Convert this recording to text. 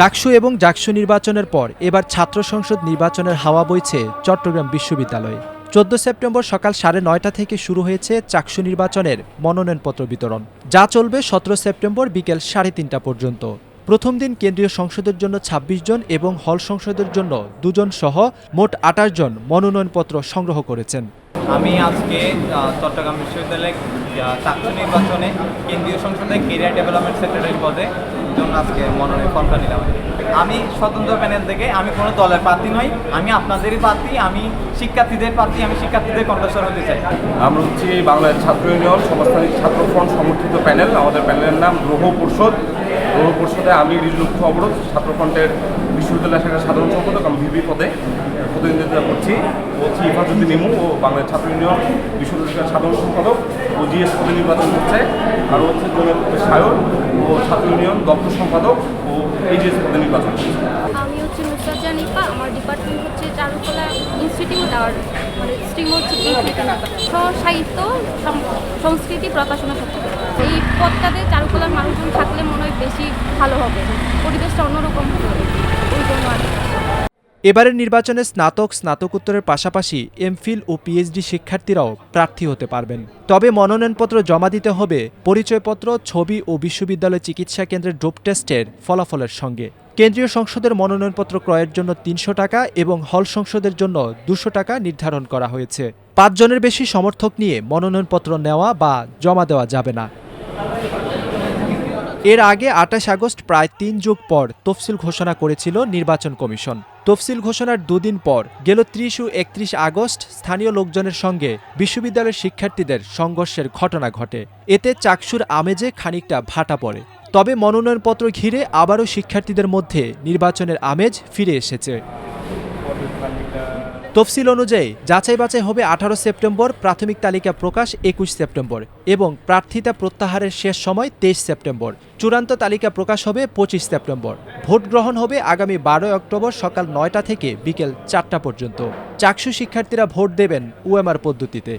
ডাকসু এবং জাকসু নির্বাচনের পর এবার ছাত্র সংসদ নির্বাচনের হাওয়া বইছে চট্টগ্রাম বিশ্ববিদ্যালয়ে। চোদ্দ সেপ্টেম্বর সকাল সাড়ে নয়টা থেকে শুরু হয়েছে চাকসু নির্বাচনের মনোনয়নপত্র বিতরণ। যা চলবে সতেরো সেপ্টেম্বর বিকেল সাড়ে তিনটা পর্যন্ত। প্রথম দিন কেন্দ্রীয় সংসদের জন্য ২৬ জন এবং হল সংসদের জন্য দুজন সহ মোট আঠাশ জন মনোনয়নপত্র সংগ্রহ করেছেন। আমি আজকে চট্টগ্রাম বিশ্ববিদ্যালয়ে ছাত্র নির্বাচনে কেন্দ্রীয় সংসদে কেরিয়ার ডেভেলপমেন্ট সেক্রেটারি পদে জন্য আজকে মনোনয়ন ফর্মটা নিলাম। আমি স্বতন্ত্র প্যানেল থেকে আমি কোনো দলের প্রার্থী নই, আমি আপনাদেরই প্রার্থী, আমি শিক্ষার্থীদের প্রার্থী, আমি শিক্ষার্থীদের কণ্ঠস্বর হতে চাই। আমরা হচ্ছি বাংলাদেশ ছাত্র ইউনিয়ন, সমাজতান্ত্রিক ছাত্র ফ্রন্ট সমর্থিত প্যানেল। আমাদের প্যানেলের নাম গ্রহ পরিষদ। গ্রহ পরিষদে আমি রিজলক্ষ অবরোধ, ছাত্র ফ্রন্টের বিশ্ববিদ্যালয় শাখার সাধারণ সম্পাদক, আমি ভিপি পদে প্রতিনিধিত্ব করছি। হচ্ছে ইফাজুদ্দিন ইমু ও বাংলাদেশ ছাত্র ইউনিয়ন বিশ্ববিদ্যালয় সাধারণ সম্পাদক। ও জিএস পদে নির্বাচন করছে আর হচ্ছে সায়র ও ছাত্র ইউনিয়ন দপ্তর সম্পাদক ও এইচএস পদে নির্বাচন আমি হচ্ছে নুসরাত জানিফা আমার ডিপার্টমেন্ট হচ্ছে চারুকলা ইনস্টিটিউট আর মানে স্ট্রিম হচ্ছে সাহিত্য সংস্কৃতি প্রকাশনা এই পদটাতে চারুকলার মানুষজন থাকলে মনে হয় বেশি ভালো হবে। পরিবেশটা অন্যরকম হবে। ওই জন্য আর। এবারের নির্বাচনে স্নাতক, স্নাতকোত্তরের পাশাপাশি এমফিল ও পিএইচডি শিক্ষার্থীরাও প্রার্থী হতে পারবেন। তবে মনোনয়নপত্র জমা দিতে হবে পরিচয়পত্র, ছবি ও বিশ্ববিদ্যালয় চিকিৎসা কেন্দ্রের ডোপ টেস্টের ফলাফলের সঙ্গে। কেন্দ্রীয় সংসদের মনোনয়নপত্র ক্রয়ের জন্য তিনশো টাকা এবং হল সংসদের জন্য দুশো টাকা নির্ধারণ করা হয়েছে। পাঁচজনের বেশি সমর্থক নিয়ে মনোনয়নপত্র নেওয়া বা জমা দেওয়া যাবে না। এর আগে আঠাশ আগস্ট প্রায় তিন যুগ পর তফসিল ঘোষণা করেছিল নির্বাচন কমিশন। তফসিল ঘোষণার দুদিন পর গেল ত্রিশ ও একত্রিশ আগস্ট স্থানীয় লোকজনের সঙ্গে বিশ্ববিদ্যালয়ের শিক্ষার্থীদের সংঘর্ষের ঘটনা ঘটে। এতে চাকসুর আমেজে খানিকটা ভাটা পড়ে। তবে মনোনয়নপত্র ঘিরে আবারও শিক্ষার্থীদের মধ্যে নির্বাচনের আমেজ ফিরে এসেছে। তফসিল অনুযায়ী, যাচাই বাছাই হবে আঠারো সেপ্টেম্বর, প্রাথমিক তালিকা প্রকাশ একুশ সেপ্টেম্বর, এবং প্রার্থিতা প্রত্যাহারের শেষ সময় তেইশ সেপ্টেম্বর। চূড়ান্ত তালিকা প্রকাশ হবে পঁচিশ সেপ্টেম্বর। ভোট গ্রহণ হবে আগামী বারোই অক্টোবর সকাল নয়টা থেকে বিকেল চারটা পর্যন্ত। চাকসু শিক্ষার্থীরা ভোট দেবেন ওএমআর পদ্ধতিতে।